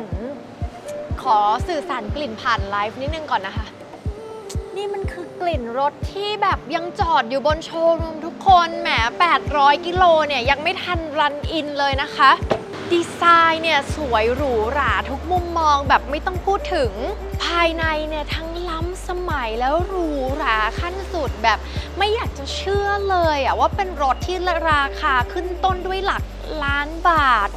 อขอสื่อสารกลิ่นผ่านไลฟ์นิดนึงก่อนนะคะ นี่มันคือกลิ่นรถที่แบบยังจอดอยู่บนโชว์รูมทุกคนแหม 800 กิโลเนี่ย ยังไม่ทันรันอินเลยนะคะ ดีไซน์เนี่ย สวยหรูหราทุกมุมมองแบบไม่ต้องพูดถึงภายในเนี่ย ทั้งล้ำสมัยแล้วหรูหราขั้นสุดแบบไม่อยากจะเชื่อเลยอะว่าเป็นรถที่ราคาขึ้นต้นด้วยหลักล้านบาท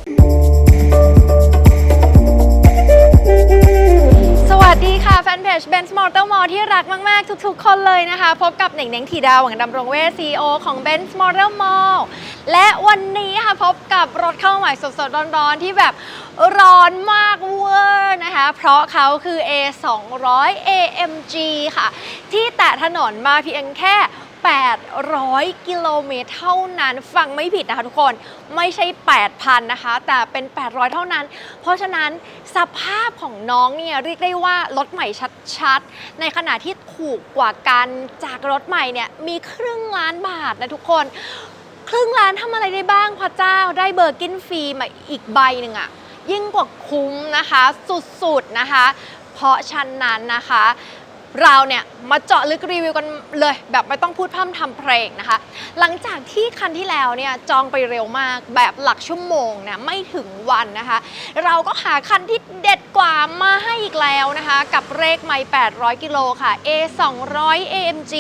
ค่ะ แฟนเพจ Benz Motor Mall ที่รักมาก ๆ ทุก ๆ คนเลยนะคะ พบกับเหน่งเน่งถีดาวหวังดำรงเวช CEO ของ Benz Motor Mall และวันนี้ค่ะพบกับรถเข้าใหม่สด ๆ ร้อน ๆ ที่แบบร้อนมากเวอร์นะคะ เพราะเขาคือ A 2 0 0 AMG ค่ะ ที่แตะถนนมาเพียงแค่ 800 กิโลเมตรเท่านั้น ฟังไม่ผิดนะคะทุกคน ไม่ใช่ 8,000 นะคะ แต่เป็น 800 เท่านั้น เพราะฉะนั้นสภาพของน้องเนี่ยเรียกได้ว่ารถใหม่ชัดๆ ในขณะที่ถูกกว่ากันจากรถใหม่เนี่ยมีครึ่งล้านบาทนะทุกคน ครึ่งล้านทำอะไรได้บ้างพระเจ้า ได้เบอร์กินฟรีมาอีกใบหนึ่งอะยิ่งกว่าคุ้มนะคะ สุดๆนะคะ เพราะฉะนั้นนะคะ เราเนี่ยมาเจาะลึกรีวิวกันเลย แบบไม่ต้องพูดพร่ำทำเพลงนะคะ หลังจากที่คันที่แล้วเนี่ยจองไปเร็วมากแบบหลักชั่วโมงนะไม่ถึงวันนะคะ เราก็หาคันที่เด็ดกว่ามาให้อีกแล้วนะคะ กับเลขไม่ 800 กิโลค่ะ A 2 0 0 AMG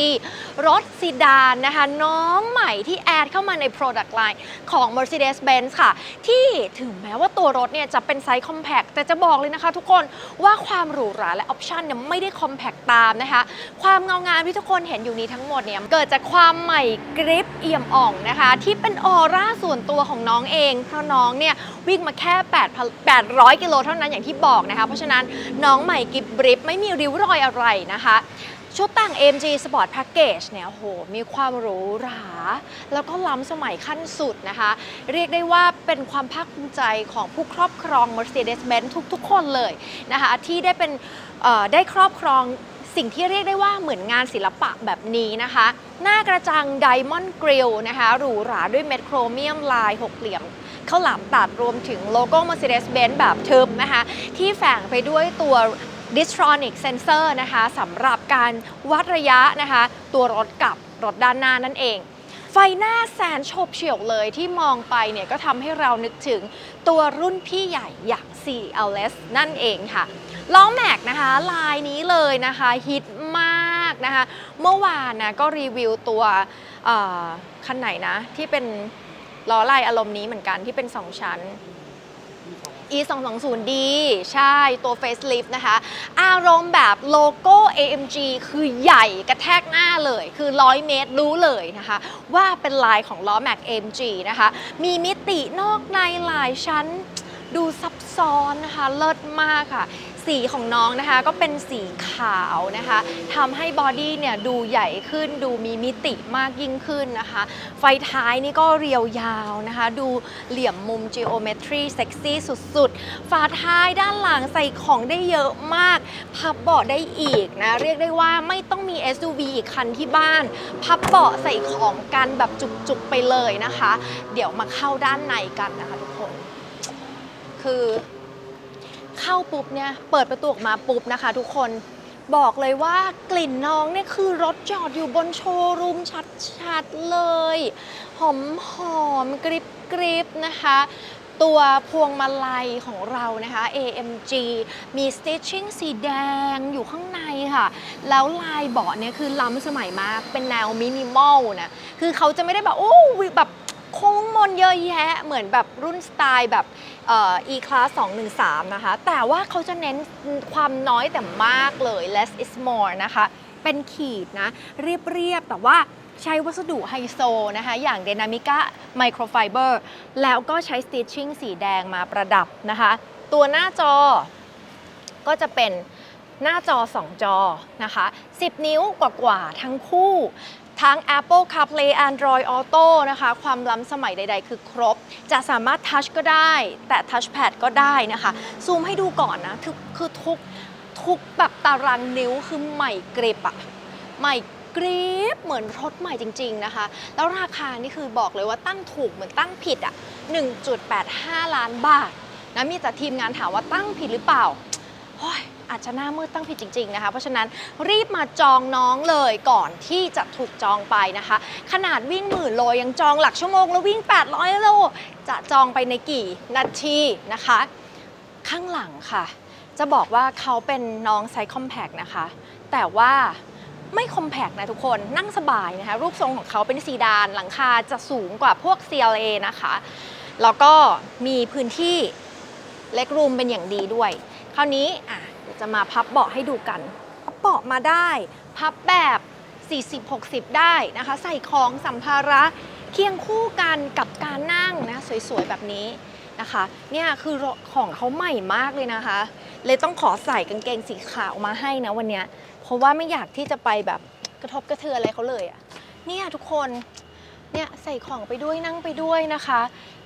รถซีดานนะคะ น้องใหม่ที่แอดเข้ามาใน Product Line ของ Mercedes-Benz ค่ะ ที่ถึงแม้ว่าตัวรถเนี่ยจะเป็นไซส์ Compact แต่จะบอกเลยนะคะทุกคนว่าความหรูหราและออปชันเนี่ยไม่ได้ Compact ตามนะคะ ความเงางามที่ทุกคนเห็นอยู่นี้ทั้งหมดเนี่ยเกิดจากความใหม่กริปเอี่ยมอ่องนะคะ ที่เป็นออร่าส่วนตัวของน้องเอง เพราะน้องเนี่ยวิ่งมาแค่ 8 800 กิโลเท่านั้นอย่างที่บอกนะคะ เพราะฉะนั้นน้องใหม่กริปบริปไม่มีริ้วรอยอะไรนะคะชุดแต่ง AMG Sport Package เนี่ยโห มีความหรูหรา แล้วก็ล้ำสมัยขั้นสุดนะคะ เรียกได้ว่าเป็นความภาคภูมิใจของผู้ครอบครอง Mercedes-Benz ทุกๆ คนเลยนะคะ ที่ได้เป็นได้ครอบครอง สิ่งที่เรียกได้ว่าเหมือนงานศิลปะแบบนี้นะคะ หน้ากระจัง Diamond Grill นะคะหรูหราด้วยเม็ดโครเมียมลายหกเหลี่ยมข้าวหลามตัดรวมถึงโลโก้ Mercedes-Benz แบบทึบนะคะ ที่แฝงไปด้วยตัว Distronic Sensor นะคะสำหรับการวัดระยะนะคะ ตัวรถกับรถด้านหน้านั่นเองไฟหน้าแสนโฉบเฉี่ยวเลยที่มองไปเนี่ยก็ทำให้เรานึกถึงตัวรุ่นพี่ใหญ่อย่าง CLS นั่นเองค่ะ ล้อแม็กนะคะลายนี้เลยนะคะฮิตมากนะคะเมื่อวานนะก็รีวิวตัวคันไหนนะ ที่เป็นล้อลายอารมณ์นี้เหมือนกันที่เป็น 2 ชั้น e 2 2 0 d ใช่ตัว facelift นะคะ อารมณ์แบบโลโก้ AMG คือใหญ่กระแทกหน้าเลย คือ 100 เมตรรู้เลยนะคะ ว่าเป็นลายของล้อแม็ก AMG นะคะ มีมิตินอกในหลายชั้น ดูซับซ้อนนะคะ เลิศมากค่ะ สีของน้องนะคะก็เป็นสีขาวนะคะทำให้บอดี้เนี่ยดูใหญ่ขึ้น ดูมีมิติมากยิ่งขึ้นนะคะ ไฟท้ายนี่ก็เรียวยาวนะคะ ดูเหลี่ยมมุม geometry เซ็กซี่สุดๆ ฝาท้ายด้านหลังใส่ของได้เยอะมาก พับเบาะได้อีกนะ เรียกได้ว่าไม่ต้องมี SUV อีกคันที่บ้าน พับเบาะใส่ของกันแบบจุกๆไปเลยนะคะ เดี๋ยวมาเข้าด้านในกันนะคะทุกคน คือ เข้าปุ๊บเนี่ยเปิดประตูออกมาปุ๊บนะคะ ทุกคนบอกเลยว่ากลิ่นน้องเนี่ยคือรถจอดอยู่บนโชว์รูมชัดๆเลย หอมหอมๆกริบกริบๆนะคะ ตัวพวงมาลัยของเรานะคะ AMG มี stitching สีแดงอยู่ข้างในค่ะ แล้วลายเบาะเนี่ยคือล้ำสมัยมากเป็นแนวมินิมอลนะ คือเขาจะไม่ได้แบบ โอ้แบบ โค้งมนเยอะแยะ เหมือนแบบรุ่นสไตล์แบบเอ่อ E-Class 213 นะคะ แต่ว่าเขาจะเน้นความน้อยแต่มากเลย less is more นะคะ เป็นขีดนะ เรียบ ๆ แต่ว่าใช้วัสดุไฮโซนะคะ อย่าง Dynamica Microfiber แล้วก็ใช้ stitching สีแดงมาประดับนะคะ ตัวหน้าจอก็จะเป็นหน้าจอ 2 จอนะคะ 10 นิ้วกว่าๆทั้งคู่ ทั้ง Apple CarPlay Android Auto นะคะ ความล้ำสมัยใด ๆ คือครบ จะสามารถทัชก็ได้ แต่ Touchpad ก็ได้นะคะ ซูมให้ดูก่อนนะคือคือทุกทุกแบบตารางนิ้วคือใหม่กริบอะใหม่กริบเหมือนรถใหม่จริง ๆ นะคะ แล้วราคานี่คือบอกเลยว่าตั้งถูกเหมือนตั้งผิดอะ1.85 ล้านบาทนะมีแต่ทีมงานถามว่าตั้งผิดหรือเปล่าโอ้ย อาจจะหน้ามืดตั้งผิดจริง ๆนะคะ เพราะฉะนั้นรีบมาจองน้องเลยก่อนที่จะถูกจองไปนะคะ ขนาดวิ่งหมื่นโลยังจองหลักชั่วโมงแล้ววิ่ง 800 โล จะจองไปในกี่นาทีนะคะ ข้างหลังค่ะ จะบอกว่าเขาเป็นน้องไซส์คอมแพกนะคะ แต่ว่าไม่คอมแพกนะทุกคนนั่งสบายนะคะ รูปทรงของเขาเป็นซีดานหลังคาจะสูงกว่าพวก CLA นะคะ แล้วก็มีพื้นที่เล็กรูมเป็นอย่างดีด้วย คราวนี้อะ จะมาพับเบาะให้ดูกันพับเบาะมาได้ พับแบบ 40-60 ได้นะคะ ใส่ของสัมภาระเคียงคู่กันกับการนั่งนะสวยๆแบบนี้นะคะเนี่ยคือของเขาใหม่มากเลยนะคะ เลยต้องขอใส่กางเกงสีขาวมาให้นะวันนี้เพราะว่าไม่อยากที่จะไปแบบกระทบกระเทือนอะไรเขาเลยอะ่ะเนี่ยทุกคนเนี่ยใส่ของไปด้วยนั่งไปด้วยนะคะ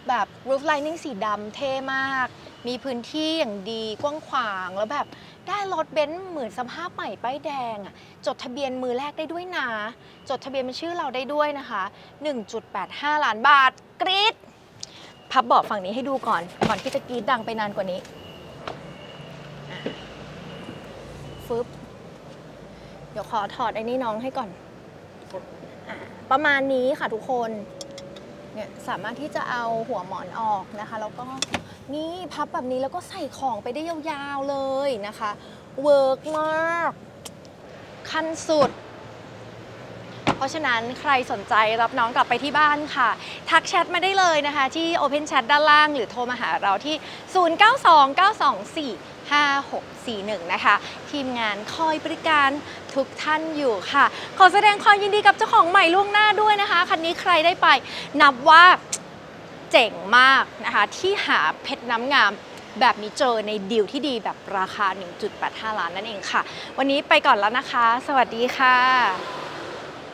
แบบ roof lining สีดำเท่มาก มีพื้นที่อย่างดีกว้างขวางแล้วแบบได้รถเบนซ์เหมือนสภาพใหม่ป้ายแดงอะจดทะเบียนมือแรกได้ด้วยนะ จดทะเบียนเป็นชื่อเราได้ด้วยนะคะ 1.85 ล้านบาทกรี๊ดพับเบาะฝั่งนี้ให้ดูก่อน ก่อนที่จะกรี๊ดดังไปนานกว่านี้ฟึบเดี๋ยวขอถอดไอ้นี่น้องให้ก่อนอประมาณนี้ค่ะทุกคน เนี่ยสามารถที่จะเอาหัวหมอนออกนะคะแล้วก็นี่พับแบบนี้แล้วก็ใส่ของไปได้ยาวๆเลยนะคะเวิร์กมากขั้นสุด เพราะฉะนั้นใครสนใจรับน้องกลับไปที่บ้านค่ะ ทักแชทมาได้เลยนะคะ ที่ Open Chat ด้านล่าง หรือโทรมาหาเราที่ 092924 5641 นะคะ ทีมงานคอยบริการทุกท่านอยู่ค่ะ ขอแสดงความยินดีกับเจ้าของใหม่ล่วงหน้าด้วยนะคะ คันนี้ใครได้ไป นับว่าเจ๋งมากนะคะ ที่หาเพชรน้ำงามแบบนี้เจอในดีลที่ดีแบบราคา 1.85 ล้านนั่นเองค่ะ วันนี้ไปก่อนแล้วนะคะ สวัสดีค่ะ